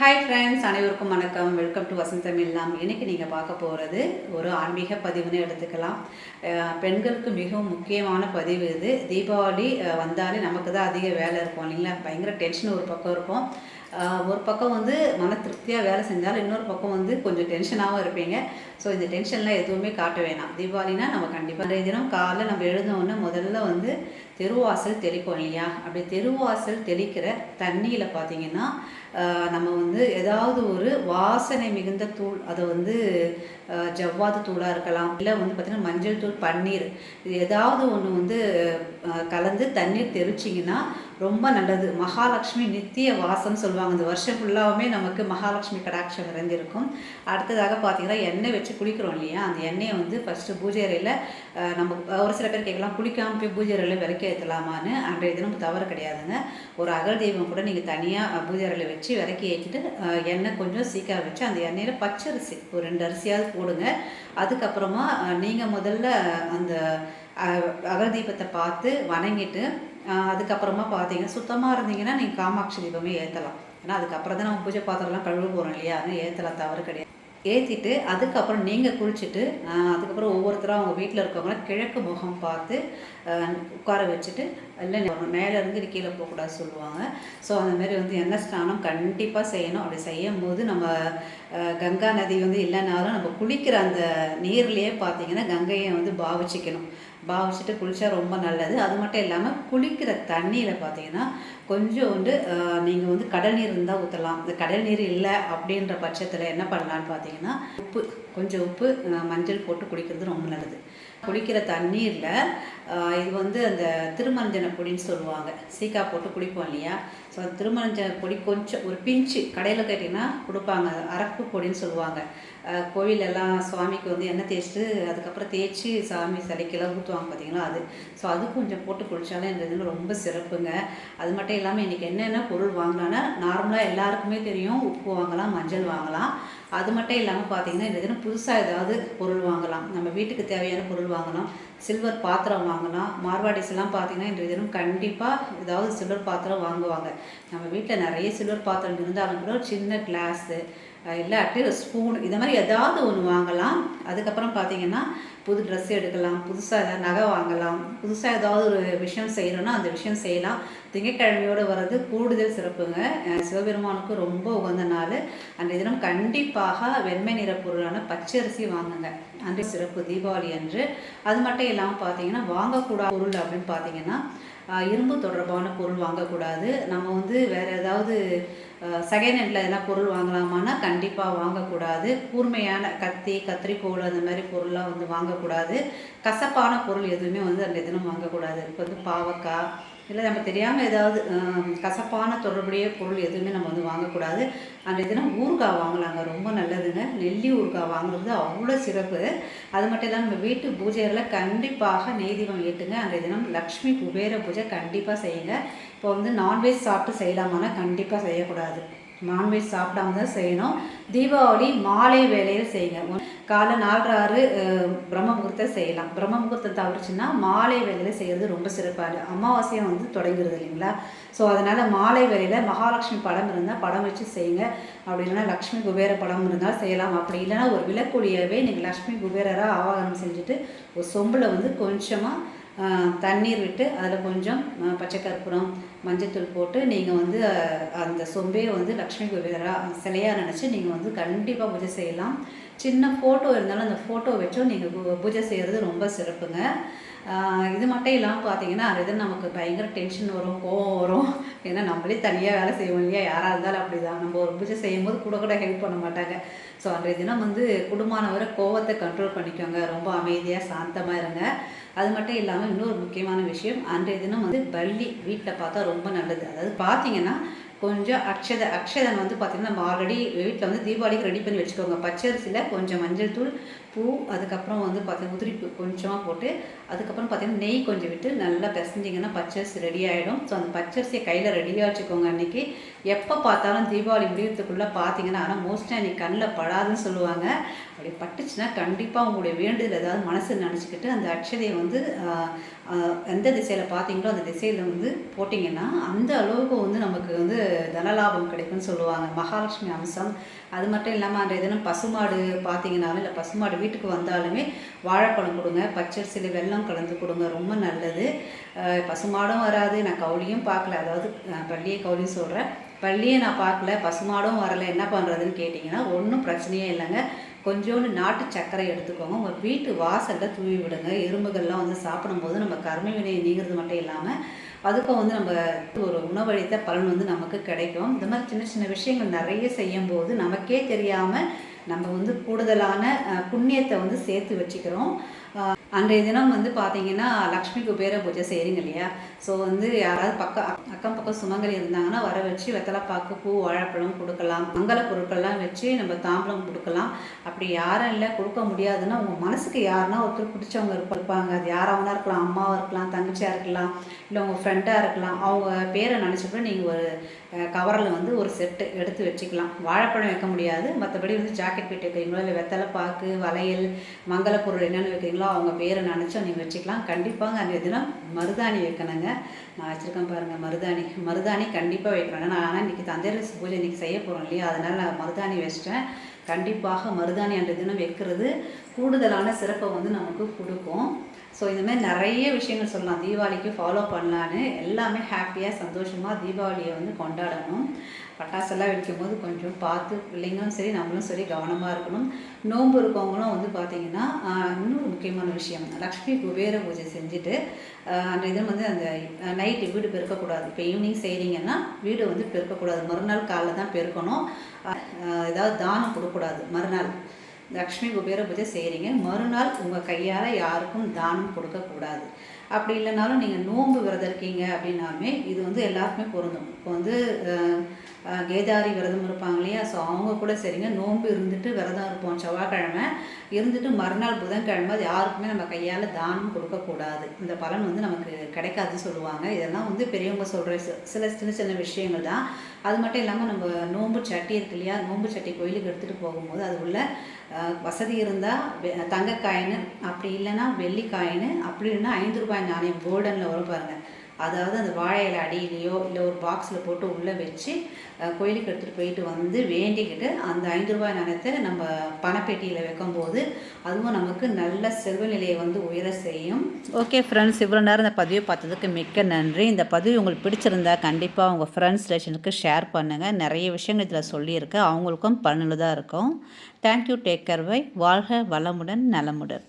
Hi friends அனைவருக்கும் வணக்கம். Welcome to வசந்தம் இல்லாம் இன்னைக்கு நீங்கள் பார்க்க போகிறது ஒரு ஆன்மீக பதிவுன்னு எடுத்துக்கலாம். பெண்களுக்கு மிகவும் முக்கியமான பதிவு இது. தீபாவளி வந்தாலே நமக்கு தான் அதிக வேலை இருக்கும் இல்லைங்களா? பயங்கர டென்ஷன் ஒரு பக்கம் இருக்கும். ஒரு பக்கம் வந்து மன திருப்தியாக வேலை செஞ்சாலும் இன்னொரு பக்கம் வந்து கொஞ்சம் டென்ஷனாகவும் இருப்பீங்க. ஸோ இந்த டென்ஷன்லாம் எதுவுமே காட்ட வேணாம். தீபாவளினா நம்ம கண்டிப்பாக நிறைய தினம் காலைல நம்ம எழுந்தோடனே முதல்ல வந்து தெருவாசல் தெளிப்போம் இல்லையா? அப்படி தெருவாசல் தெளிக்கிற தண்ணியில் பார்த்தீங்கன்னா நம்ம வந்து ஏதாவது ஒரு வாசனை மிகுந்த தூள் அதை வந்து ஜவ்வாது தூளாக இருக்கலாம். இல்லை வந்து பார்த்திங்கன்னா மஞ்சள் தூள் பன்னீர் இது ஏதாவது ஒன்று வந்து கலந்து தண்ணீர் தெளிச்சிங்கன்னா ரொம்ப நல்லது. மகாலட்சுமி நித்திய வாசம் சொல்லுவாங்க. இந்த வருஷம் ஃபுல்லாகவுமே நமக்கு மகாலட்சுமி கடாட்சம் நிறைஞ்சிருக்கும். அடுத்ததாக பார்த்தீங்கன்னா எண்ணெய் வச்சு குளிக்கிறோம் இல்லையா? அந்த எண்ணெயை வந்து ஃபஸ்ட்டு பூஜை அறையில் நம்ம ஒரு சில பேர் கேட்கலாம் குளிக்காமல் போய் பூஜை அறையில் விளக்கி ஏற்றலாமான்னு அன்றைய தினம் தவறு கிடையாதுங்க. ஒரு அகல் தெய்வம் கூட நீங்கள் தனியாக பூஜை அறையில் வச்சு விளக்கி ஏற்றிட்டு எண்ணெய் கொஞ்சம் சீக்கிரம் வச்சு அந்த எண்ணெயில் பச்சரிசி ஒரு ரெண்டு அரிசியாவது போடுங்க. அதுக்கப்புறமா நீங்கள் முதல்ல அந்த அகல் தீபத்தை பார்த்து வணங்கிட்டு அதுக்கப்புறமா பார்த்தீங்கன்னா சுத்தமாக இருந்தீங்கன்னா நீங்கள் காமாட்சி தீபமே ஏற்றலாம் ஏன்னா அதுக்கப்புறம் தான் நம்ம பூஜை பாத்திரம்லாம் கழுவ போகிறோம் இல்லையா? அதனால் ஏற்றலாம் தவறு கிடையாது. ஏற்றிட்டு அதுக்கப்புறம் நீங்கள் குளிச்சுட்டு அதுக்கப்புறம் ஒவ்வொருத்தரும் அவங்க வீட்டில் இருக்கவங்களாம் கிழக்கு முகம் பார்த்து உட்கார வச்சுட்டு இல்லை மேலேருந்து கீழே போகக்கூடாது சொல்லுவாங்க. ஸோ அந்த மாதிரி வந்து எண்ணெய் ஸ்நானம் கண்டிப்பாக செய்யணும். அப்படி செய்யும் போது நம்ம கங்கா நதி வந்து இல்லைனாலும் நம்ம குளிக்கிற அந்த நீர்லேயே பார்த்தீங்கன்னா கங்கையை வந்து பாவிச்சிக்கணும். பாவிச்சுட்டு குளித்தா ரொம்ப நல்லது. அது மட்டும் இல்லாமல் குளிக்கிற தண்ணியில் பார்த்தீங்கன்னா கொஞ்சோண்டு நீங்கள் வந்து கடல் நீர் இருந்தால் ஊற்றலாம் இந்த கடல் நீர் இல்லை அப்படின்ற பட்சத்தில் என்ன பண்ணலான்னு பார்த்தீங்கன்னா உப்பு கொஞ்சம் உப்பு மஞ்சள் போட்டு குடிக்கிறது ரொம்ப நல்லது. குளிக்கிற தண்ணீரில் இது வந்து அந்த திருமஞ்சன பொடின்னு சொல்லுவாங்க. சீக்கா போட்டு குடிப்போம் இல்லையா? ஸோ திருமணம் பொடி கொஞ்சம் ஒரு பிஞ்சு கடையில் கேட்டிங்கன்னா கொடுப்பாங்க. அரப்பு பொடின்னு சொல்லுவாங்க. கோவிலெல்லாம் சுவாமிக்கு வந்து எண்ணெய் தேய்ச்சிட்டு அதுக்கப்புறம் தேய்ச்சி சாமி சிலைக்கெல்லாம் ஊற்றுவாங்க பார்த்தீங்களா அது. ஸோ அது கொஞ்சம் போட்டு குளிச்சாலும் இந்த இதில் ரொம்ப சிறப்புங்க. அது மட்டும் இல்லாமல் இன்றைக்கி என்னென்ன பொருள் வாங்கலான்னா நார்மலாக எல்லாருக்குமே தெரியும். உப்பு வாங்கலாம் மஞ்சள் வாங்கலாம். அது மட்டும் இல்லாமல் பார்த்தீங்கன்னா இந்த தினம் புதுசாக ஏதாவது பொருள் வாங்கலாம். நம்ம வீட்டுக்கு தேவையான பொருள் வாங்கலாம். சில்வர் பாத்திரம் வாங்கலாம். மார்வாடிஸ்லாம் பார்த்திங்கன்னா பார்த்தீங்கன்னா இன்றைய தினம் கண்டிப்பாக ஏதாவது சில்வர் பாத்திரம் வாங்குவாங்க. நம்ம வீட்டில் நிறைய சில்வர் பாத்திரம் இருந்தாலும் கூட ஒரு சின்ன கிளாஸு இல்லாட்டி ஸ்பூன் இந்த மாதிரி ஏதாவது ஒன்று வாங்கலாம். அதுக்கப்புறம் பார்த்தீங்கன்னா புது ட்ரெஸ் எடுக்கலாம் புதுசாக ஏதாவது நகை வாங்கலாம் புதுசாக ஏதாவது ஒரு விஷயம் செய்யணும்னா அந்த விஷயம் செய்யலாம். திங்கக்கிழமையோடு வர்றது கூடுதல் சிறப்புங்க. சிவபெருமானுக்கு ரொம்ப உகந்த நாள். அன்றைய தினம் கண்டிப்பாக வெண்மை நிற பொருளான பச்சரிசி வாங்குங்க. அன்றைய சிறப்பு தீபாவளி அன்று. அது மட்டும் இல்லாமல் பார்த்தீங்கன்னா வாங்கக்கூடாத பொருள் அப்படின்னு பார்த்தீங்கன்னா இரும்பு தொடர்பான பொருள் வாங்கக்கூடாது. நம்ம வந்து வேறு ஏதாவது செகண்ட் ஹேண்டில் எதனா பொருள் வாங்கலாமான்னா கண்டிப்பாக வாங்கக்கூடாது. கூர்மையான கத்தி கத்திரிக்கோல் அந்த மாதிரி பொருள்லாம் வந்து வாங்கக்கூடாது. கசப்பான பொருள் எதுவுமே வந்து அந்த தினம் வாங்கக்கூடாது. இப்போ வந்து பாவக்காய் இல்லை நம்ம தெரியாமல் ஏதாவது கசப்பான தொடர்புடைய பொருள் எதுவுமே நம்ம வந்து வாங்கக்கூடாது. அன்றைய தினம் ஊறுகாய் வாங்கலாங்க ரொம்ப நல்லதுங்க. நெல்லி ஊறுகாய் வாங்குறது அவ்வளோ சிறப்பு. அது மட்டும் இல்லாமல் நம்ம வீட்டு பூஜைகளில் கண்டிப்பாக நெய் தீபம் ஏற்றுங்க அன்றைய தினம் லக்ஷ்மி குபேர பூஜை கண்டிப்பாக செய்யுங்க. இப்போ வந்து நான்வெஜ் சாப்பிட்டு செய்யலாமான்னா கண்டிப்பாக செய்யக்கூடாது. நான்வெஜ் சாப்பிடாம தான் செய்யணும். தீபாவளி மாலை வேலையில் செய்யுங்க. காலை நாலு ஆறு பிரம்ம முகூர்த்தம் செய்யலாம். பிரம்ம முகூர்த்தம் தவிர்த்துன்னா மாலை வேலையில் செய்கிறது ரொம்ப சிறப்பாக அமாவாசையும் வந்து தொடங்கிறது இல்லைங்களா? ஸோ அதனால் மாலை வேலையில் மகாலட்சுமி படம் இருந்தால் படம் வச்சு செய்யுங்க. அப்படி இல்லைன்னா லக்ஷ்மி குபேர படம் இருந்தால் செய்யலாம். அப்படி இல்லைன்னா ஒரு விளக்குழியவே நீங்கள் லக்ஷ்மி குபேரராக ஆவாகனம் செஞ்சுட்டு ஒரு சொம்பில் வந்து கொஞ்சமாக தண்ணீர் விட்டு அதில் கொஞ்சம் பச்சை கற்பூரம் மஞ்சத்தூள் போட்டு நீங்கள் வந்து அந்த சொம்பே வந்து லக்ஷ்மி குபேரா சிலையாக நினச்சி நீங்கள் வந்து கண்டிப்பாக பூஜை செய்யலாம். சின்ன ஃபோட்டோ இருந்தாலும் அந்த ஃபோட்டோ வச்சும் நீங்கள் பூஜை செய்கிறது ரொம்ப சிறப்புங்க. இது மட்டும் இல்லாமல் பார்த்தீங்கன்னா அது இது நமக்கு பயங்கர டென்ஷன் வரும் கோவம் வரும். ஏன்னா நம்மளே தனியாக வேலை செய்வோம் இல்லையா? யாராக இருந்தாலும் அப்படி தான் நம்ம ஒரு பூஜை செய்யும் போது கூட கூட ஹெல்ப் பண்ண மாட்டாங்க. ஸோ அன்றைய தினம் வந்து குடும்பமானவரை கோவத்தை கண்ட்ரோல் பண்ணிக்கோங்க. ரொம்ப அமைதியாக சாந்தமாக இருங்க. அது மட்டும் இல்லாமல் இன்னொரு முக்கியமான விஷயம் அன்றைய தினம் வந்து பள்ளி வீட்டில் பார்த்தா ரொம்ப நல்லது. அதாவது பார்த்தீங்கன்னா கொஞ்சம் அக்ஷத அக்ஷதன் வந்து பார்த்திங்கன்னா நம்ம ஆல்ரெடி வீட்டில் வந்து தீபாவளிக்கு ரெடி பண்ணி வச்சுக்கோங்க. பச்சரிசியில் கொஞ்சம் மஞ்சள் தூள் பூ அதுக்கப்புறம் வந்து பார்த்தீங்கன்னா உதிரி கொஞ்சமாக போட்டு அதுக்கப்புறம் பார்த்திங்கன்னா நெய் கொஞ்சம் விட்டு நல்லா பிசைஞ்சிங்கன்னா பச்சரிசி ரெடி ஆகிடும் ஸோ அந்த பச்சரிசியை கையில் ரெடியாக வச்சுக்கோங்க அன்றைக்கி எப்போ பார்த்தாலும் தீபாவளி முடியறதுக்குள்ளே பார்த்தீங்கன்னா ஆனால் மோஸ்ட்லி அன்றைக்கி கண்ணில் படாதுன்னு சொல்லுவாங்க. அப்படி பட்டுச்சுன்னா கண்டிப்பாக உங்களுடைய வேண்டுதல் ஏதாவது மனசு நினச்சிக்கிட்டு அந்த அட்சதையை வந்து எந்த திசையில் பார்த்தீங்களோ அந்த திசையில் வந்து போட்டிங்கன்னா அந்த அளவுக்கு வந்து நமக்கு வந்து தனலாபம் கிடைக்கும்னு சொல்லுவாங்க. மகாலட்சுமி அம்சம். அது மட்டும் இல்லாமல் அந்த எதுனா பசுமாடு பார்த்தீங்கன்னாலும் இல்லை பசுமாடு வீட்டுக்கு வந்தாலுமே வாழைப்பழம் கொடுங்க பச்சரிசியில் வெல்லம் கலந்து கொடுங்க ரொம்ப நல்லது. பசுமாடும் வராது. நான் கவுளியும் பார்க்கல. அதாவது பள்ளியை கவுளியும் சொல்கிறேன் பள்ளியை நான் பார்க்கல. பசுமாடும் வரலை. என்ன பண்ணுறதுன்னு கேட்டிங்கன்னா ஒன்றும் பிரச்சனையே இல்லைங்க. கொஞ்சோண்டு நாட்டு சர்க்கரை எடுத்துக்கோங்க. உங்கள் வீட்டு வாசலில் தூவி விடுங்க. எறும்புகள்லாம் வந்து சாப்பிடும்போது நம்ம கர்ம வினையை நீங்கிறது மட்டும் இல்லாமல் அதுக்கும் வந்து நம்ம ஒரு உணவளித்த பலன் வந்து நமக்கு கிடைக்கும். இந்த மாதிரி சின்ன சின்ன விஷயங்கள் நிறைய செய்யும்போது நமக்கே தெரியாமல் நம்ம வந்து கூடுதலான புண்ணியத்தை வந்து சேர்த்து வச்சுக்கிறோம். அன்றைய தினம் வந்து பார்த்தீங்கன்னா லக்ஷ்மி குபேர பூஜை செய்கிறீங்க இல்லையா? ஸோ வந்து யாராவது பக்கம் அக்கம் பக்கம் சுமங்கலி இருந்தாங்கன்னா வர வச்சு வெத்தலைப்பாக்கு பூ வாழைப்பழம் கொடுக்கலாம். மங்கள பொருட்கள்லாம் வச்சு நம்ம தாம்பலம் கொடுக்கலாம். அப்படி யாரும் இல்லை கொடுக்க முடியாதுன்னா உங்கள் மனசுக்கு யாருன்னா ஒருத்தர் பிடிச்சவங்க இருப்பாங்க. அது யாராவனா இருக்கலாம் அம்மாவாக இருக்கலாம் தங்கச்சியாக இருக்கலாம் இல்லை உங்கள் ஃப்ரெண்டாக இருக்கலாம். அவங்க பேரை நினச்சப்பட நீங்கள் ஒரு கவரில் வந்து ஒரு செட்டு எடுத்து வச்சுக்கலாம். வாழைப்பழம் வைக்க முடியாது. மற்றபடி வந்து ஜாக்கெட் பெட்டி வைக்கிறீங்களோ இல்லை வெத்தலை பாக்கு வளையல் மங்கள பொருள் என்னென்னு வைக்கிறீங்களோ அவங்க பேரை நினச்சோம் நீங்கள் வச்சுக்கலாம். கண்டிப்பாக அன்றைய தினம் மருதாணி வைக்கணுங்க. நான் வச்சுருக்கேன் பாருங்கள் மருதாணி. மருதாணி கண்டிப்பாக வைக்கணும் நான் ஆனால் இன்றைக்கி தந்தையரசு பூஜை இன்றைக்கி செய்ய போகிறோம் இல்லையா? அதனால் நான் மருதாணி வச்சிட்டேன். கண்டிப்பாக மருதாணி அன்றைய தினம் வைக்கிறது கூடுதலான சிறப்பை வந்து நமக்கு கொடுக்கும். ஸோ இந்த மாதிரி நிறைய விஷயங்கள் சொல்லலாம். தீபாவளிக்கு ஃபாலோ பண்ணலான்னு எல்லாமே ஹாப்பியாக சந்தோஷமாக தீபாவளியை வந்து கொண்டாடணும். பட்டாசெல்லாம் வெடிக்கும் போது கொஞ்சம் பார்த்து பிள்ளைங்களும் சரி நம்மளும் சரி கவனமாக இருக்கணும். நோன்பு இருக்கவங்களும் வந்து பார்த்திங்கன்னா இன்னொரு முக்கியமான விஷயம். லக்ஷ்மி குபேர பூஜை செஞ்சுட்டு அந்த அன்றைய தினம் வந்து அந்த நைட்டு வீடு பெருக்கக்கூடாது. இப்போ ஈவினிங் செய்கிறீங்கன்னா வீடு வந்து பெருக்கக்கூடாது. மறுநாள் காலைல தான் பெருக்கணும். ஏதாவது தானம் கொடுக்கக்கூடாது. மறுநாள். லக்ஷ்மி குபேர பூஜை செய்கிறீங்க மறுநாள் உங்கள் கையால் யாருக்கும் தானம் கொடுக்கக்கூடாது அப்படி இல்லைனாலும் நீங்கள் நோன்பு விரதம் இருக்கீங்க அப்படின்னாலுமே இது வந்து எல்லாருக்குமே பொருந்தும். இப்போ வந்து கேதாரி விரதம் இருப்பாங்க இல்லையா? ஸோ அவங்க கூட சரிங்க நோன்பு இருந்துட்டு விரதம் இருப்போம். செவ்வாய்க்கிழமை இருந்துட்டு மறுநாள் புதன்கிழமை அது யாருக்குமே நம்ம கையால் தானம் கொடுக்கக்கூடாது இந்த பலன் வந்து நமக்கு கிடைக்காதுன்னு சொல்லுவாங்க. இதெல்லாம் வந்து பெரியவங்க சொல்கிற சில சின்ன சின்ன விஷயங்கள் தான். அது மட்டும் இல்லாமல் நம்ம நோன்பு சட்டி இருக்கு இல்லையா? நோன்பு சட்டி கோயிலுக்கு எடுத்துகிட்டு போகும்போது அது உள்ள வசதி இருந்தால் தங்க காயின் அப்படி இல்லைன்னா வெள்ளி காயின் அப்படி இல்லைன்னா ஐந்து ரூபாய் நாணயம் கோல்டனில் வரும் பாருங்கள் அதாவது அந்த வாழை இலை அடியிலையோ இல்லை ஒரு பாக்ஸில் போட்டு உள்ளே வச்சு கோயிலுக்கு எடுத்துகிட்டு போயிட்டு வந்து வேண்டிக்கிட்டு அந்த ஐந்து ரூபாய் நாணயத்தை நம்ம பணப்பெட்டியில் வைக்கும்போது அதுவும் நமக்கு நல்ல செல்வ நிலையை வந்து உயர செய்யும். ஓகே ஃப்ரெண்ட்ஸ் இவ்வளோ நேரம் இந்த பதிவை பார்த்ததுக்கு மிக்க நன்றி. இந்த பதிவு உங்களுக்கு பிடிச்சிருந்தா கண்டிப்பாக உங்கள் ஃப்ரெண்ட்ஸ் ரிலேஷனுக்கு ஷேர் பண்ணுங்கள் நிறைய விஷயங்கள் இதில் சொல்லியிருக்கேன் அவங்களுக்கும் பயனுள்ளதாக இருக்கும். தேங்க்யூ டேக் கேர் பை வாழ்க வளமுடன் நலமுடன்.